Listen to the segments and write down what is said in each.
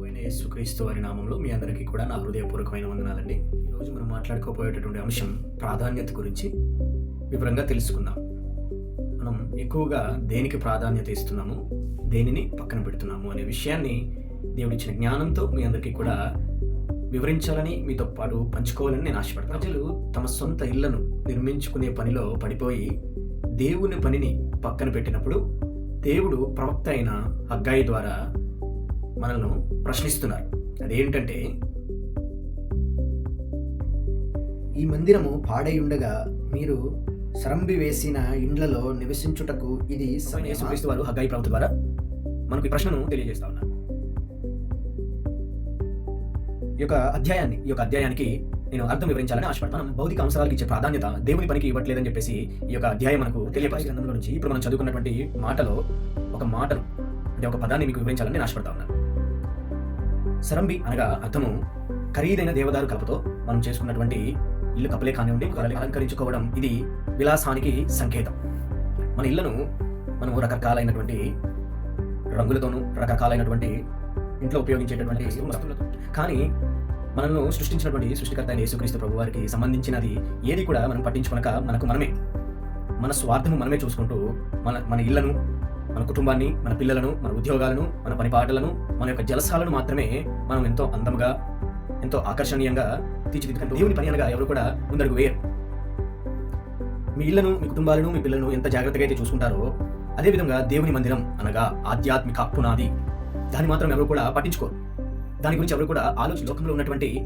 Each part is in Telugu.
పోయిన యేసుక్రీస్తు వారి నామంలో మీ అందరికీ కూడా నా హృదయపూర్వకమైన వందనాలండి. ఈరోజు మనం మాట్లాడుకోబోయేటటువంటి అంశం ప్రాధాన్యత గురించి వివరంగా తెలుసుకుందాం. మనం ఎక్కువగా దేనికి ప్రాధాన్యత ఇస్తున్నాము? దేనిని పక్కన పెడుతున్నాము అనే విషయాన్ని దేవుడిచ్చిన జ్ఞానంతో మీ అందరికీ కూడా వివరించాలని మీతో పాటు పంచుకోవాలని నేను ఆశపడతాను. ప్రజలు తమ సొంత ఇళ్ళను నిర్మించుకునే పనిలో పడిపోయి దేవుని పనిని పక్కన పెట్టినప్పుడు దేవుడు ప్రవక్త అయిన అగ్గాయి ద్వారా మనల్ని ప్రశ్నిస్తున్నారు. అదేంటంటే ఈ మందిరము పాడై ఉండగా మీరు సరంబి వేసిన ఇండ్లలో నివసించుటకు ఇది వారు హగ్గాయి ప్రవక్త ద్వారా మనకు ఈ ప్రశ్నను తెలియజేస్తా ఉన్నారు. ఈ యొక్క అధ్యాయాన్ని ఈ యొక్క అధ్యాయానికి నేను అర్థం వివరించాలని ఆశపడతాను. మనం భౌతిక అంశాలకు ఇచ్చే ప్రాధాన్యత దేవుని పనికి ఇవ్వట్లేదని చెప్పేసి ఈ యొక్క అధ్యాయం మనకు తెలియపరిచే గ్రంథంలో నుంచి ఇప్పుడు మనం చదువుకున్నటువంటి మాటలో ఒక మాటను అంటే ఒక పదాన్ని మీకు వివరించాలని నేను ఆశపడతా ఉన్నాను. సరంబి అనగా అర్థము ఖరీదైన దేవదారు కలపతో మనం చేసుకున్నటువంటి ఇల్లు కప్పలే కానివ్వండి అలంకరించుకోవడం ఇది విలాసానికి సంకేతం. మన ఇళ్ళను మనము రకరకాలైనటువంటి రంగులతోనూ రకరకాలైనటువంటి ఇంట్లో ఉపయోగించేటటువంటి వస్తువులతో కానీ మనల్ని సృష్టించినటువంటి సృష్టికర్త అయిన యేసుక్రీస్తు ప్రభు వారికి సంబంధించినది ఏది కూడా మనం పట్టించుకొనక మనకు మనమే. మన స్వార్థము మనమే చూసుకుంటూ మన మన ఇళ్ళను మన కుటుంబాన్ని మన పిల్లలను మన ఉద్యోగాలను మన పనిపాటలను మన యొక్క జలసాలను మాత్రమే మనం ఎంతో అందముగా ఎంతో ఆకర్షణీయంగా తీర్చిదిద్దుకుంటూ దేవుని పని అనగా ఎవరు కూడా ముందడుగు వేయరు. మీ ఇళ్ళను మీ కుటుంబాలను మీ పిల్లలను ఎంత జాగ్రత్తగా అయితే చూసుకుంటారో అదేవిధంగా దేవుని మందిరం అనగా ఆధ్యాత్మిక పునాది. దాన్ని మాత్రం ఎవరు కూడా పట్టించుకోరు. దాని గురించి ఎవరు కూడా ఆలోచన లోకంలో ఉన్నటువంటి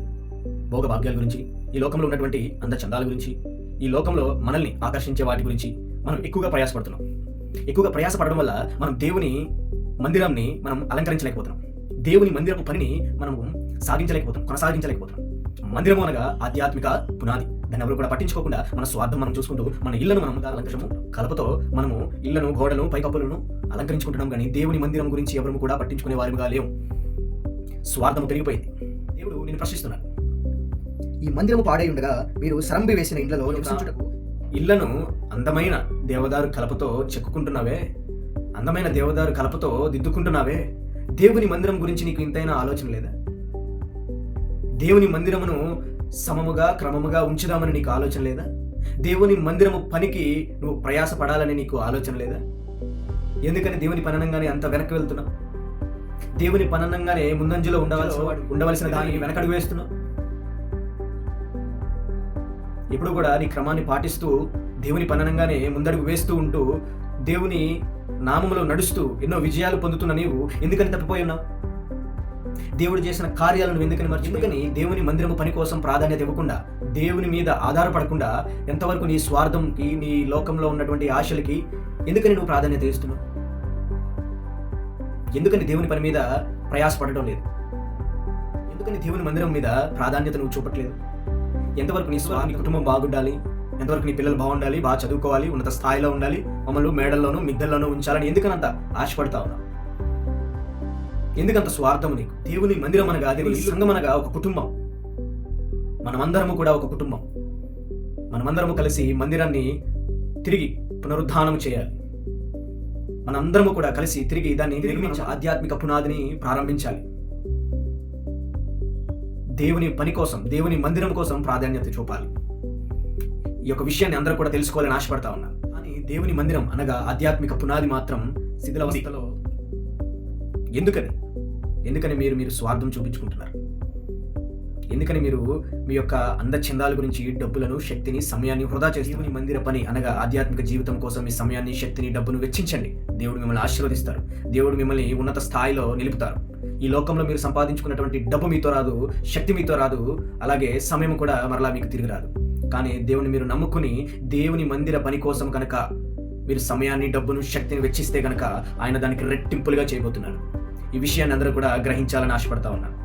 భోగభాగ్యాల గురించి ఈ లోకంలో ఉన్నటువంటి అందచందాల గురించి ఈ లోకంలో మనల్ని ఆకర్షించే వాటి గురించి మనం ఎక్కువగా ప్రయాసపడుతున్నాం. ఎక్కువగా ప్రయాసపడడం వల్ల మనం దేవుని మందిరాన్ని మనం అలంకరించలేకపోతున్నాం. దేవుని మందిరపు పనిని మనం సాధించలేకపోతాం కొనసాగించలేకపోతాం మందిరం అనగా ఆధ్యాత్మిక పునాది. దాన్ని ఎవరు కూడా పట్టించుకోకుండా మన స్వార్థం మనం చూసుకుంటూ మన ఇళ్ళను మనం అలంకరించము కలపతో మనము ఇళ్ళను గోడలను పైకప్పులను అలంకరించుకుంటున్నాం కానీ దేవుని మందిరం గురించి ఎవరు కూడా పట్టించుకునే వారిగా లేవు. స్వార్థము పెరిగిపోయింది. దేవుడు నేను ప్రశ్నిస్తున్నాడు. ఈ మందిరము పాడై ఉండగా మీరు సరంబి వేసిన ఇండ్లలో నివసించుటకు ఇళ్ళను అందమైన దేవదారు కలపతో చెక్కుకుంటున్నావే? అందమైన దేవదారు కలపతో దిద్దుకుంటున్నావే? దేవుని మందిరం గురించి నీకు ఇంతైనా ఆలోచన లేదా? దేవుని మందిరమును సమముగా క్రమముగా ఉంచుదామని నీకు ఆలోచన లేదా? దేవుని మందిరము పనికి నువ్వు ప్రయాసపడాలని నీకు ఆలోచన లేదా? ఎందుకని దేవుని పననంగానే అంత వెనక్కి వెళ్తున్నావు? దేవుని పననంగానే ముందంజలో ఉండవలసిన ఉండవలసిన దానికి వెనకడుగు వేస్తున్నావు? ఎప్పుడు కూడా నీ క్రమాన్ని పాటిస్తూ దేవుని పననంగానే ముందడుగు వేస్తూ ఉంటూ దేవుని నామములో నడుస్తూ ఎన్నో విజయాలు పొందుతున్న నీవు ఎందుకని తప్పిపోయి ఉన్నావు? దేవుడు చేసిన కార్యాలను ఎందుకని మర్చి ఎందుకని? దేవుని మందిరము పని కోసం ప్రాధాన్యత ఇవ్వకుండా దేవుని మీద ఆధారపడకుండా ఎంతవరకు నీ స్వార్థంకి నీ లోకంలో ఉన్నటువంటి ఆశలకి ఎందుకని నువ్వు ప్రాధాన్యత ఇస్తున్నావు? ఎందుకని దేవుని పని మీద ప్రయాసపడటం లేదు? ఎందుకని దేవుని మందిరం మీద ప్రాధాన్యత నువ్వు చూపట్లేదు? ఎంతవరకు నీ స్వా నీ కుటుంబం బాగుండాలి ఎంతవరకు నీ పిల్లలు బాగుండాలి బాగా చదువుకోవాలి ఉన్నత స్థాయిలో ఉండాలి మమ్మల్ని మేడల్లోనూ మిద్దల్లోనూ ఉంచాలని ఎందుకనంత ఆశపడతా ఉన్నావు ఎందుకంత స్వార్థము నీకు? దేవుని మందిరం అనగా దేవుని సంఘం అనగా ఒక కుటుంబం. మనమందరము కూడా ఒక కుటుంబం. మనమందరము కలిసి మందిరాన్ని తిరిగి పునరుద్ధానం చేయాలి. మనందరము కూడా కలిసి తిరిగి దాన్ని నిర్మించి ఆధ్యాత్మిక పునాదిని ప్రారంభించాలి. దేవుని పని కోసం దేవుని మందిరం కోసం ప్రాధాన్యత చూపాలి. ఈ యొక్క విషయాన్ని అందరూ కూడా తెలుసుకోవాలని ఆశపడతా ఉన్నాను కానీ దేవుని మందిరం అనగా ఆధ్యాత్మిక పునాది మాత్రం శిథిలావస్థలో ఎందుకని? ఎందుకని మీరు మీరు స్వార్థం చూపించుకుంటున్నారు? ఎందుకని మీరు మీ యొక్క అందచందాల గురించి డబ్బులను శక్తిని సమయాన్ని వృధా చేసి దేవుని మందిర పని అనగా ఆధ్యాత్మిక జీవితం కోసం మీ సమయాన్ని శక్తిని డబ్బును వెచ్చించండి. దేవుడు మిమ్మల్ని ఆశీర్వదిస్తారు. దేవుడు మిమ్మల్ని ఉన్నత స్థాయిలో నిలుపుతారు. ఈ లోకంలో మీరు సంపాదించుకున్నటువంటి డబ్బు మీతో రాదు శక్తి మీతో రాదు అలాగే సమయం కూడా మరలా మీకు తిరిగి రాదు. కానీ దేవుని మీరు నమ్ముకుని దేవుని మందిర పని కోసం కనుక మీరు సమయాన్ని డబ్బును శక్తిని వెచ్చిస్తే కనుక ఆయన దానికి రెట్టింపులుగా చేయబోతున్నారు. ఈ విషయాన్ని అందరూ కూడా గ్రహించాలని ఆశపడతా ఉన్నాను.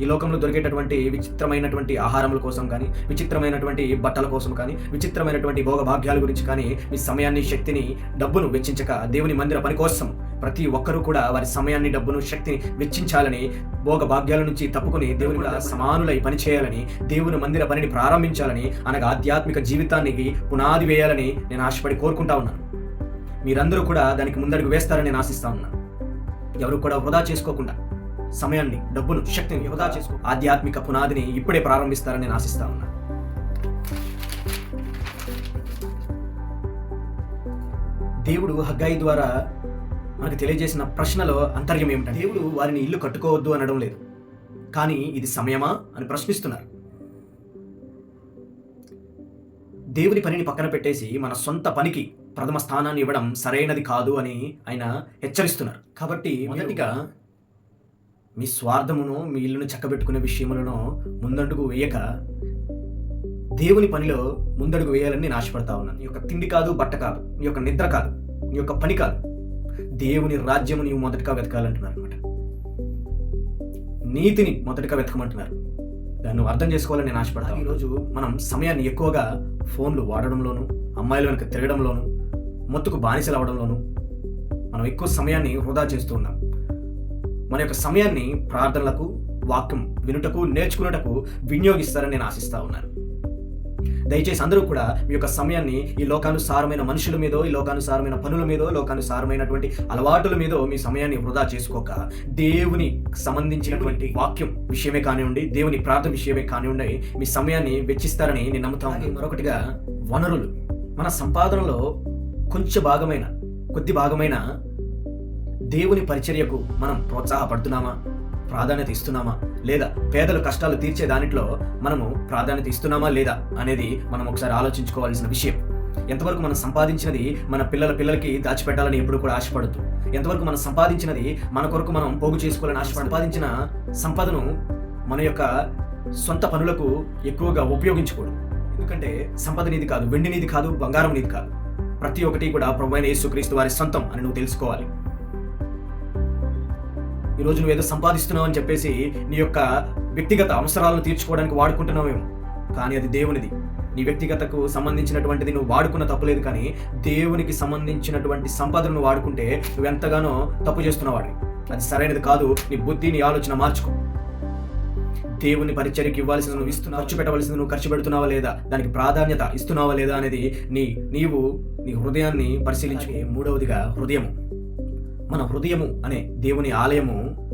ఈ లోకంలో దొరికేటటువంటి విచిత్రమైనటువంటి ఆహారముల కోసం కానీ విచిత్రమైనటువంటి బట్టల కోసం కానీ విచిత్రమైనటువంటి భోగభాగ్యాల గురించి కానీ మీ సమయాన్ని శక్తిని డబ్బును వెచ్చించక దేవుని మందిర పని కోసం ప్రతి ఒక్కరూ కూడా వారి సమయాన్ని డబ్బును శక్తిని వెచ్చించాలని భోగభాగ్యాల నుంచి తప్పుకొని దేవుని కూడా సమానులై పనిచేయాలని దేవుని మందిర పనిని ప్రారంభించాలని అనగా ఆధ్యాత్మిక జీవితానికి పునాది వేయాలని నేను ఆశపడి కోరుకుంటా ఉన్నాను. మీరందరూ కూడా దానికి ముందడుగు వేస్తారని నేను ఆశిస్తా ఉన్నాను. ఎవరు కూడా వృధా చేసుకోకుండా సమయాన్ని డబ్బును శక్తిని యువదా చేసుకో. ఆధ్యాత్మిక పునాదిని ఇప్పుడే ప్రారంభిస్తారని నేను ఆశిస్తా ఉన్నా. దేవుడు హగ్గాయి ద్వారా మనకు తెలియజేసిన ప్రశ్నలో అంతర్యం ఏమిటంటే దేవుడు వారిని ఇల్లు కట్టుకోవద్దు అనడం లేదు. కానీ ఇది సమయమా అని ప్రశ్నిస్తున్నారు. దేవుని పనిని పక్కన పెట్టేసి మన సొంత పనికి ప్రథమ స్థానాన్ని ఇవ్వడం సరైనది కాదు అని ఆయన హెచ్చరిస్తున్నారు. కాబట్టి మొదటిగా మీ స్వార్థమును మీ ఇల్లును చక్కబెట్టుకునే విషయములను ముందడుగు వేయక దేవుని పనిలో ముందడుగు వేయాలని నేను ఆశపడతా ఉన్నాను. నీ యొక్క తిండి కాదు బట్ట కాదు నీ యొక్క నిద్ర కాదు నీ యొక్క పని కాదు. దేవుని రాజ్యము నీవు మొదటగా వెతకాలంటున్నారు అనమాట నీతిని మొదటగా వెతకమంటున్నారు. దాన్ని నువ్వు అర్థం చేసుకోవాలని నేను ఆశపడతాను ఈరోజు మనం సమయాన్ని ఎక్కువగా ఫోన్లు వాడడంలోను అమ్మాయిల వెనక తిరగడంలోను మొత్తుకు బానిసలు అవడంలోను మనం ఎక్కువ సమయాన్ని వృధా చేస్తూ ఉన్నాం. మన యొక్క సమయాన్ని ప్రార్థనలకు వాక్యం వినుటకు నేర్చుకున్నటకు వినియోగిస్తారని నేను ఆశిస్తా ఉన్నాను. దయచేసి అందరూ కూడా మీ యొక్క సమయాన్ని ఈ లోకానుసారమైన మనుషుల మీదో ఈ లోకానుసారమైన పనుల మీదో లోకానుసారమైనటువంటి అలవాటుల మీదో మీ సమయాన్ని వృధా చేసుకోక దేవుని సంబంధించినటువంటి వాక్యం విషయమే కానివ్వండి దేవుని ప్రార్థన విషయమే కానివ్వండి మీ సమయాన్ని వెచ్చిస్తారని నేను నమ్ముతాను మరొకటిగా వనరులు. మన సంపాదనలో కొంచెం భాగమైన కొద్ది భాగమైన దేవుని పరిచర్యకు మనం ప్రోత్సాహపడుతున్నామా? ప్రాధాన్యత ఇస్తున్నామా? లేదా పేదల కష్టాలు తీర్చే దానిట్లో మనము ప్రాధాన్యత ఇస్తున్నామా లేదా అనేది మనం ఒకసారి ఆలోచించుకోవాల్సిన విషయం. ఎంతవరకు మనం సంపాదించినది మన పిల్లల పిల్లలకి దాచిపెట్టాలని ఎప్పుడు కూడా ఆశపడద్దు. ఎంతవరకు మనం సంపాదించినది మన కొరకు మనం పోగు చేసుకోవాలని ఆశ సంపాదించిన సంపదను మన యొక్క సొంత పనులకు ఎక్కువగా ఉపయోగించకూడదు ఎందుకంటే సంపద నీది కాదు వెండి నీది కాదు బంగారం నీది కాదు. ప్రతి ఒక్కటి కూడా ప్రభు అయిన యేసుక్రీస్తు వారి సొంతం అని నువ్వు తెలుసుకోవాలి. ఈరోజు నువ్వు ఏదో సంపాదిస్తున్నావు అని చెప్పేసి నీ యొక్క వ్యక్తిగత అవసరాలను తీర్చుకోవడానికి వాడుకుంటున్నావేమో కానీ అది దేవునిది. నీ వ్యక్తిగతకు సంబంధించినటువంటిది నువ్వు వాడుకున్న తప్పులేదు కానీ దేవునికి సంబంధించినటువంటి సంపదను వాడుకుంటే నువ్వు ఎంతగానో తప్పు చేస్తున్నవాడివి. అది సరైనది కాదు. నీ బుద్ధి నీ ఆలోచన మార్చుకో. దేవుని పరిచర్యకి ఇవ్వాల్సింది నువ్వు ఇస్తున్నావు ఖర్చు పెట్టవలసింది నువ్వు ఖర్చు పెడుతున్నావా లేదా దానికి ప్రాధాన్యత ఇస్తున్నావా లేదా అనేది నీ నీవు నీ హృదయాన్ని పరిశీలించు మూడవదిగా హృదయము. మన హృదయము అనే దేవుని ఆలయము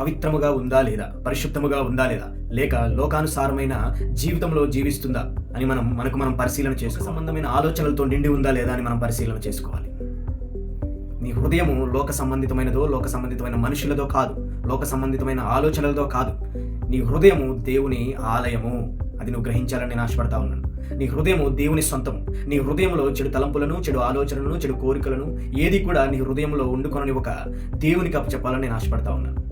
పవిత్రముగా ఉందా లేదా? పరిశుద్ధముగా ఉందా లేదా? లేక లోకానుసారమైన జీవితంలో జీవిస్తుందా అని మనం మనకు మనం పరిశీలన చేసుకో సంబంధమైన ఆలోచనలతో నిండి ఉందా లేదా అని మనం పరిశీలన చేసుకోవాలి. నీ హృదయము లోక సంబంధితమైనదో లోక సంబంధితమైన మనుషులతో కాదు లోక సంబంధితమైన ఆలోచనలతో కాదు. నీ హృదయము దేవుని ఆలయము. అది నువ్వు గ్రహించాలని నేను ఆశపడతా ఉన్నాను. నీ హృదయము దేవుని సొంతం నీ హృదయంలో చెడు తలంపులను చెడు ఆలోచనలను చెడు కోరికలను ఏది కూడా నీ హృదయంలో వండుకొనని ఒక దేవునికి అప్పచెప్పాలని నేను ఆశపడతా ఉన్నాను.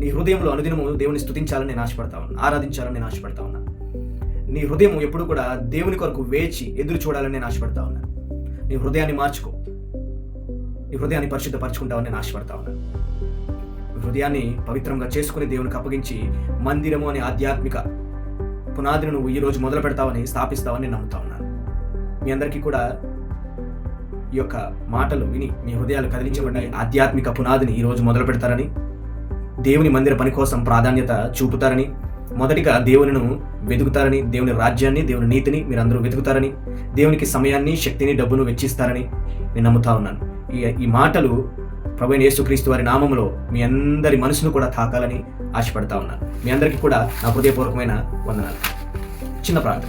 నీ హృదయంలో అనుదినము దేవుని స్థుతించాలని నేను ఆశపడతా ఉన్నాను. ఆరాధించాలని నేను ఆశపడతా ఉన్నాను. నీ హృదయం ఎప్పుడు కూడా దేవుని కొరకు వేచి ఎదురు చూడాలని నేను ఆశపడతా ఉన్నాను. నీ హృదయాన్ని మార్చుకో. నీ హృదయాన్ని పరిశుద్ధపరచుకుంటావని నేను ఆశపడతా ఉన్నాను. హృదయాన్ని పవిత్రంగా చేసుకుని దేవునికి అప్పగించి మందిరము అనే ఆధ్యాత్మిక పునాదిని నువ్వు ఈ రోజు మొదలు పెడతావని స్థాపిస్తావని నేను నమ్ముతా ఉన్నాను. మీ అందరికీ కూడా ఈ యొక్క మాటలు విని మీ హృదయాలు కదిలించబడ్డాయి. ఆధ్యాత్మిక పునాదిని ఈ రోజు మొదలు పెడతారని దేవుని మందిర పని కోసం ప్రాధాన్యత చూపుతారని మొదటిగా దేవునిను వెతుకుతారని దేవుని రాజ్యాన్ని దేవుని నీతిని మీరందరూ వెతుకుతారని దేవునికి సమయాన్ని శక్తిని డబ్బును వెచ్చిస్తారని నేను నమ్ముతా ఉన్నాను. ఈ ఈ మాటలు ప్రభు యేసుక్రీస్తు వారి నామంలో మీ అందరి మనసును కూడా తాకాలని ఆశపడతా ఉన్నాను మీ అందరికీ కూడా నా హృదయపూర్వకమైన వందనాలు. చిన్న ప్రార్థన.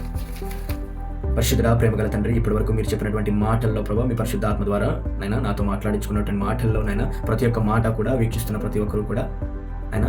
పరిశుద్ధ ప్రేమగల తండ్రి ఇప్పటి వరకు మీరు చెప్పినటువంటి మాటల్లో ప్రభావ మీ పరిశుద్ధాత్మ ద్వారా నైనా నాతో మాట్లాడించుకున్నటువంటి మాటల్లో నైనా ప్రతి ఒక్క మాట కూడా వీక్షిస్తున్న ప్రతి ఒక్కరు కూడా ఆయన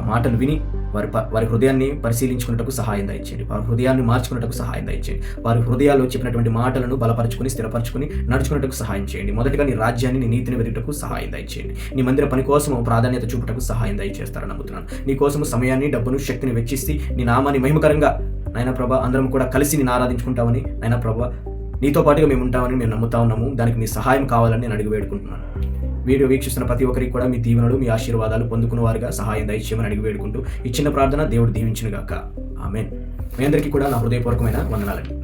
ఆ మాటలు విని వారి ప- వారి హృదయాన్ని పరిశీలించుకున్నటకు సహాయం దయచేయండి. వారి హృదయాన్ని మార్చుకున్నటకు సహాయం దయచేయండి. వారి హృదయాల్లో చెప్పినటువంటి మాటలను బలపరచుకుని స్థిరపరచుకుని నడుచుకున్నటకు సహాయం చేయండి. మొదటిగా నీ రాజ్యాన్ని నీ నీతిని వెతుటకు సహాయం దయచేయండి. నీ మందిర పని కోసం ప్రాధాన్యత చూపుటకు సహాయం దయచేస్తారని నమ్ముతున్నాను. నీ కోసం సమయాన్ని డబ్బును శక్తిని వెచ్చిస్తే నీ నామాన్ని మహిమకరంగా నాయన ప్రభా అందరం కూడా కలిసి నేను ఆరాధించుకుంటామని నాయన ప్రభా నీతో పాటుగా మేము ఉంటామని మేము నమ్ముతా ఉన్నాము. దానికి మీ సహాయం కావాలని నేను అడిగి వేడుకుంటున్నాను. వీడియో వీక్షిస్తున్న ప్రతి ఒక్కరికి కూడా మీ దీవెనలు మీ ఆశీర్వాదాలు పొందుకున్న వారిగా సహాయం దయచేయమని అడిగి వేడుకుంటూ ఇచ్చిన ప్రార్థన దేవుడు దీవించిన గాక ఆమెన్. మీ అందరికీ కూడా నా హృదయపూర్వకమైన వందనాలండి.